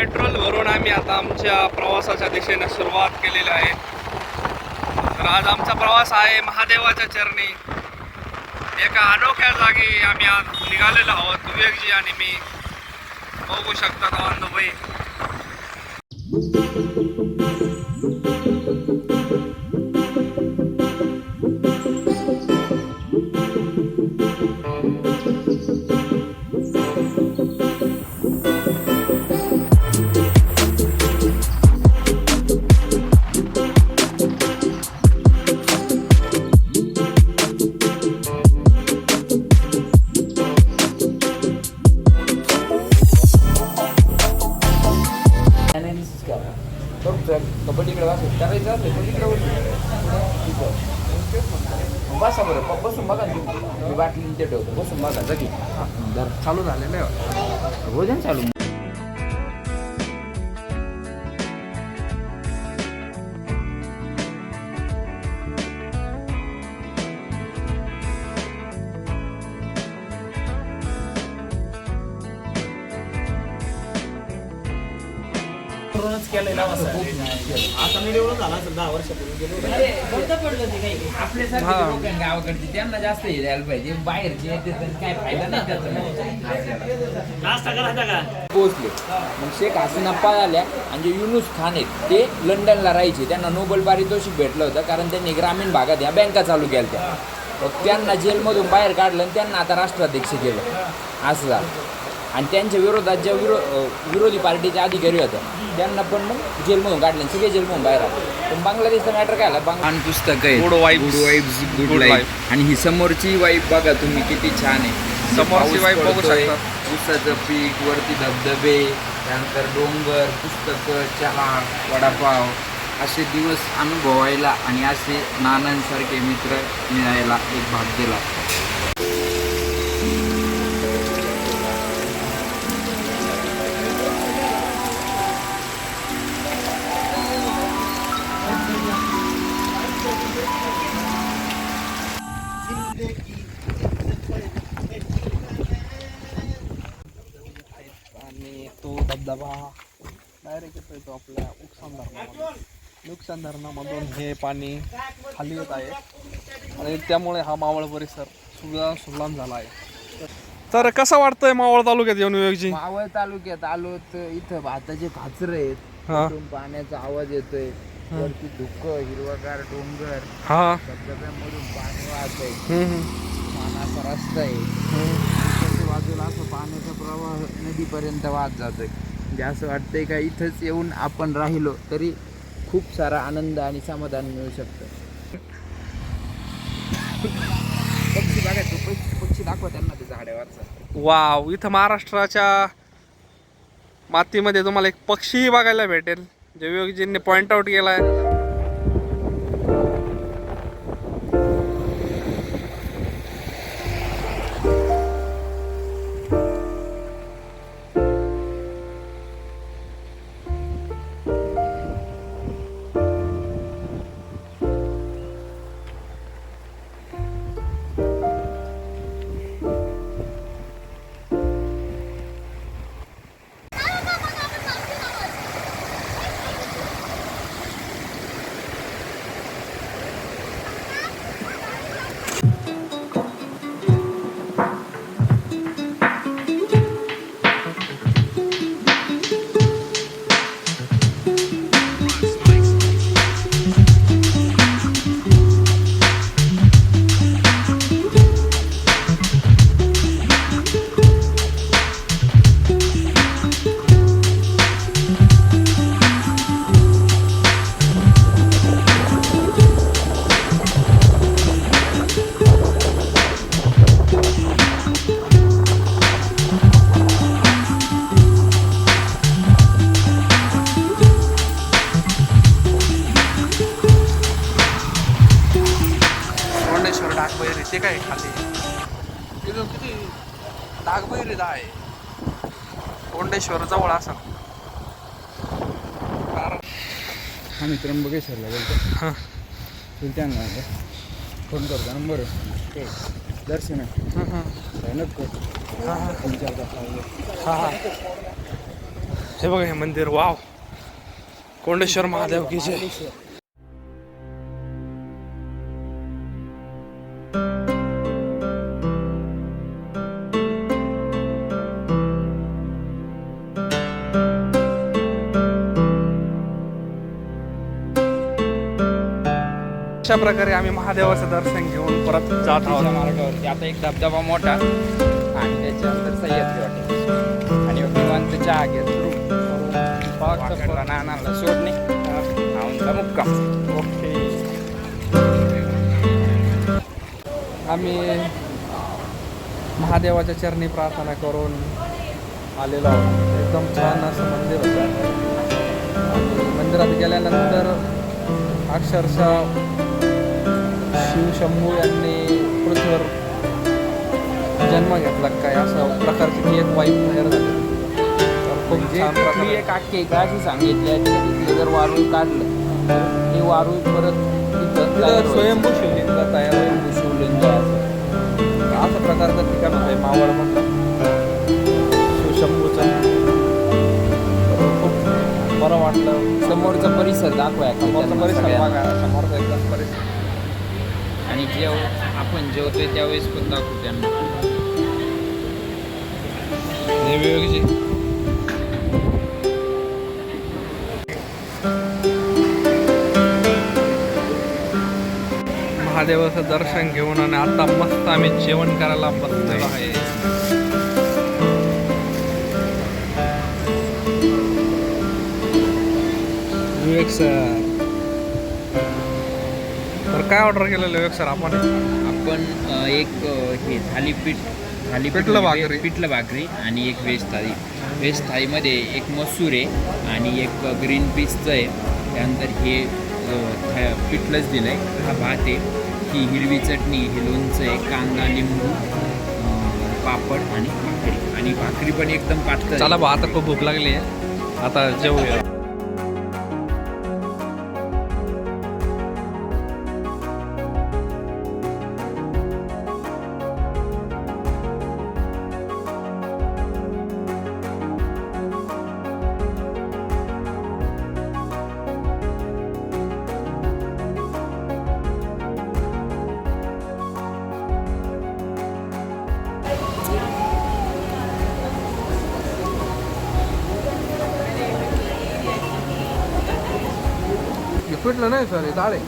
Petrol भरून आम्ही आता आमच्या प्रवासाच्या दिशेने सुरुवात केलेली आहे. तर आज आमचा प्रवास आहे महादेवाच्या चरणी. एका अनोख्या जागी आम्ही आज निघालेलो आहोत. विवेकजी आणि मी बघू शकता बांधवबाई कबड्डीकडे वाच करायचं असलं कबड्डीकडे बसा बरं. प- बसून बघा मी बाटली ते ठेवतो. बसून बघा जगी. चालू झालेलं आहे. भोजन चालू. चालू आता मी डेव्हलप झाला असेल दहा वर्षापूर्वी गेलो आपल्यासारखे. लोक आहेत गावाकडचे त्यांना जास्त हे द्यायला पाहिजे. बाहेरचे येते तर काय फायदा नाही त्याचा. पोहोचले. मग शेख हसीना पळाल्या आणि जे युनुस खान आहेत ते लंडनला राहायचे. त्यांना नोबेल पारितोषिक भेटलं होतं कारण त्यांनी ग्रामीण भागात या बँका चालू केल्या त्या मग त्यांना जेलमधून बाहेर काढलं आणि त्यांना आता राष्ट्राध्यक्ष केलं. असं झालं. आणि त्यांच्या विरोधात ज्या विरो विरोधी पार्टीचे अधिकारी होते त्यांना पण मग जेलमधून काढले सगळे जेलमधून बाहेर आले. पण बांगलादेशचा मॅटर काय आला? बांग पुस्तक आहे. Good vibes good life. आणि ही समोरची वाईफ बघा तुम्ही किती छान आहे. समोरची पाऊस wife बघू शकता. ऊसाचं पीक वरती धबधबे त्यानंतर डोंगर पुस्तकं चहा वडापाव. असे दिवस अनुभवायला आणि असे नानांसारखे मित्र मिळायला एक भाग्य लागतं धबधबा डायरेक्ट येतो येतो आपल्या उकसान धरणामधून. उकसान धरणामधून हे पाणी खाली येत आहे. आणि त्यामुळे हा मावळ परिसर सुजा सुलाम झाला आहे. तर कसं वाटतंय मावळ तालुक्यात येऊन विवेकजी? मावळ तालुक्यात आलो तर इथं भाताचे खाचर आहेत. पाण्याचा आवाज येतोय. वरती धुक्क हिरवागार डोंगर. हा. धबधब्यामधून पाणी वाहत आहे पाण्याचा रस्ता आहे. बाजूला असं पाण्याचा प्रवाह नदीपर्यंत वाहत जातोय. म्हणजे असं वाटतंय का इथंच येऊन आपण राहिलो तरी खूप सारा आनंद आणि समाधान मिळू शकतं. पक्षी बघा पक्षी पक्षी दाखवा त्यांना ते झाडेवरचं. वाव इथं महाराष्ट्राच्या मातीमध्ये तुम्हाला एक पक्षीही बघायला भेटेल. जे विवेकजींनी पॉईंट आउट केला आहे असं आम्ही त्र्यंबकेश्वरला गेलो हां. त्यांना फोन करतो नंबर ते दर्शन हां हां. नको. हां हां. तास लागले. हां हां. हे बघा हे मंदिर वाव. कोंडेश्वर महादेव की जय. अशा प्रकारे आम्ही महादेवाचं दर्शन घेऊन परत जात आहोत. मार्गावरती. आता एक धबधबा मोठा आणि त्याच्यानंतर सह्याद्री हॉटेल. आणि निवांत चहा घेत नानाला सोडणे. आमचा मुक्काम. ओके. आम्ही महादेवाच्या चरणी प्रार्थना करून आलेलो आहोत. एकदम छान असं मंदिर होतं. मंदिरात गेल्यानंतर अक्षरशः शिवशंभू यांनी पृथ्वीवर जन्म घेतला काय असं प्रकारची ती एक वाईफ तयार झाली. तर खूप म्हणजे छान तिथली प्रकारे एक आख्यायिका अशी सांगितली आहे की तिथलं जर वारूळ काढलं तर ते वारूळ परत तिथं तयार तिथं व्हायचं. स्वयंभू शिवलिंग तयार होईल स्वयंभू शिवलिंग आहे असं. असं प्रकारचं ठिकाण मावळ शिवशंभूचं. बरं वाटलं. समोरचा परिसर दाखवूया का समोरचा त्यांना परिसर? बघा. समोरचा आणि जेव आपण जेवतोय त्यावेळेस पण दाखवू त्यांना. महादेवाचं दर्शन घेऊन आणि आता मस्त आम्ही जेवण करायला बसलेलो आहे. विवेक सर काय ऑर्डर केलेलं विवेक सर आपण आपण एक हे थालीपीठ थालीपीठ पिठलं म्हणजे भाकरी. पिठलं भाकरी आणि एक व्हेज थाळी. व्हेज थाळीमध्ये एक मसूर आहे आणि एक ग्रीन पीसचं आहे. त्यानंतर हे पिठलंच दिलं आहे हा भात आहे. ही हिरवी चटणी हे लोणचं आहे कांदा लिंबू पापड आणि भाकरी. आणि भाकरी पण एकदम पातळ आहे. चला बा आता खूप भूक लागली आहे. आता जेवूया. पिठलं नाही सर हे आहे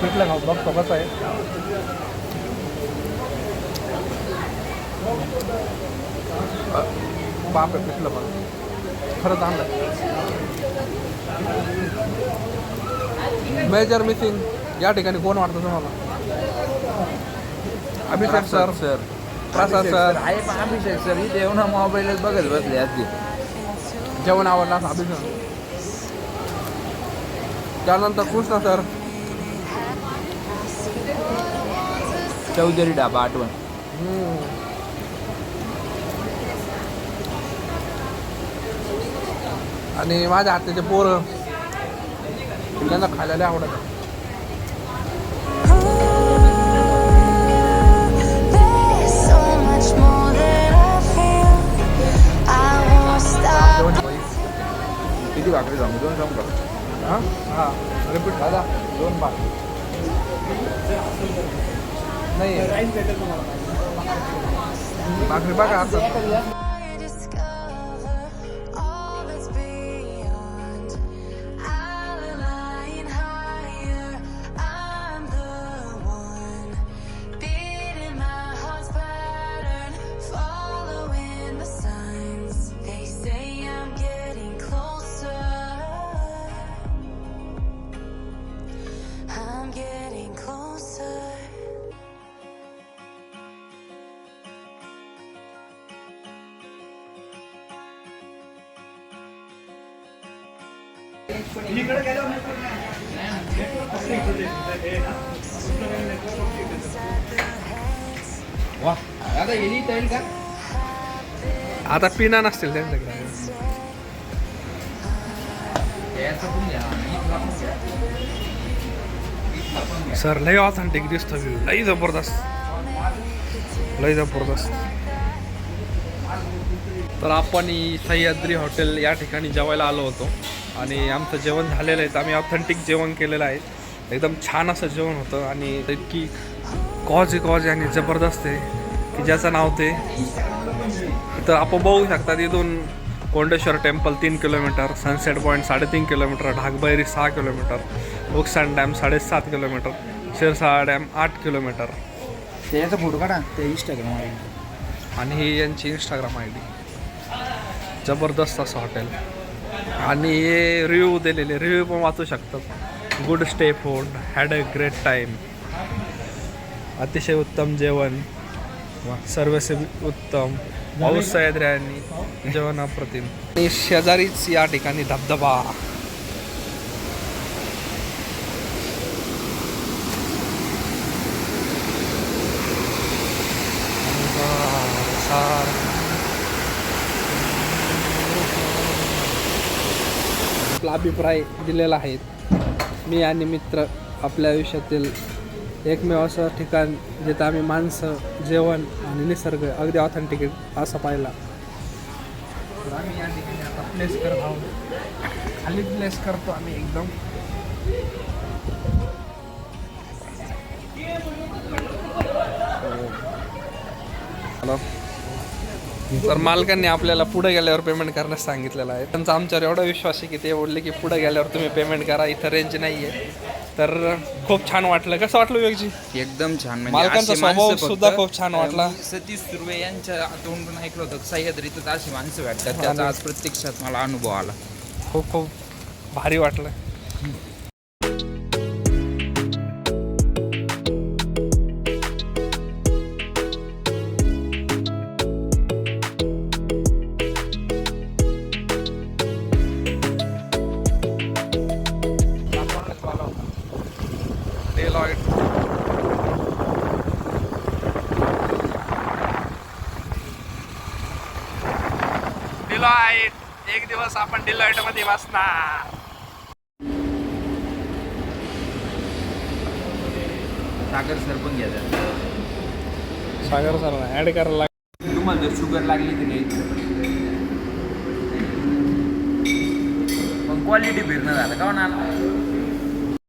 पिठलं खाऊ बघतो कसं आहे. बाप आहे पिठलं पण. खरंच आणलं. मेजर मिसिंग या ठिकाणी कोण वाटतं तुम्हाला? Abhishek sir. Sir. Prasad sir. आहे पण अभिषेक सर. इथे येऊन मोबाईलच बघत बसले असते जेवण आवडलं अभिषेक त्यानंतर कृष्ण सर. चौधरी डाबा आठवण. आणि माझ्या हाताचे पोरं. त्यांना खायला आवडत. भाकरी बघा आता वा दादा येईल येईल का? आता पिना नसतील त्यांच्याकडे. सर लय ऑथेंटिक दिसतो व्ह्यू. लई जबरदस्त. लय जबरदस्त. तर आपण ही सह्याद्री हॉटेल या ठिकाणी जेवायला आलो होतो. आणि आमचं जेवण झालेलं आहे. तर आम्ही ऑथेंटिक जेवण केलेलं आहे. एकदम छान असं जेवण होतं आणि इतकी कॉज कॉज आणि जबरदस्त आहे की ज्याचं नाव ते. तर आपण बघू शकता तिथून कोंडेश्वर टेम्पल तीन किलोमीटर सनसेट पॉईंट साडेतीन किलोमीटर ढाकबैरी सहा किलोमीटर उकसान डॅम साडेसात किलोमीटर शिरसाळा डॅम आठ किलोमीटर. त्याचा फोटो काढा ते इंस्टाग्राम आणि ही यांची इंस्टाग्राम आय डी जबरदस्त असं हॉटेल आणि हे रिव्ह्यू दिलेले रिव्ह्यू पण वाचू शकतात. Good stay food had a great time अतिशय उत्तम जेवण. सर्वस उत्तम. पाऊस सह्याद्री आणि जेवण अप्रतिम आणि शेजारीच या ठिकाणी धबधबा. आपला अभिप्राय दिलेला आहे. मी आणि मित्र आपल्या आयुष्यातील एकमेव असं ठिकाण जिथं आम्ही माणसं जेवण आणि निसर्ग अगदी ऑथेंटिक असं पाहिला. तर आम्ही या ठिकाणी आता प्लेस करत आहोत. खाली प्लेस करतो आम्ही एकदम. हॅलो. तर मालकांनी आपल्याला पुढे गेल्यावर पेमेंट करण्यास सांगितलेलं आहे. त्यांचा आमच्यावर एवढा विश्वास आहे की ते बोलले की पुढे गेल्यावर तुम्ही पेमेंट करा इथं रेंज नाही आहे तर खूप छान वाटलं. कसं वाटलं विवेकजी? एकदम छान. म्हणजे मालकांचा अशी स्वभाव माणसं सुद्धा फक्त, खूप छान वाटला. मी सतीश सुर्वे यांच्या तोंडून ऐकलं होतं सह्याद्रीतच अशी माणसं भेटतात. त्याचा आज प्रत्यक्षात मला अनुभव आला. खूप खूप भारी वाटलं. डिलॉईट एक दिवस आपण डिलॉईटमध्ये बसणार. सागर सर पण घ्या जरा. सागर सर ऍड करायला लाग- तुम्हाला जर शुगर लागली तर घ्यायची पण क्वालिटी फिरणं झालं का ना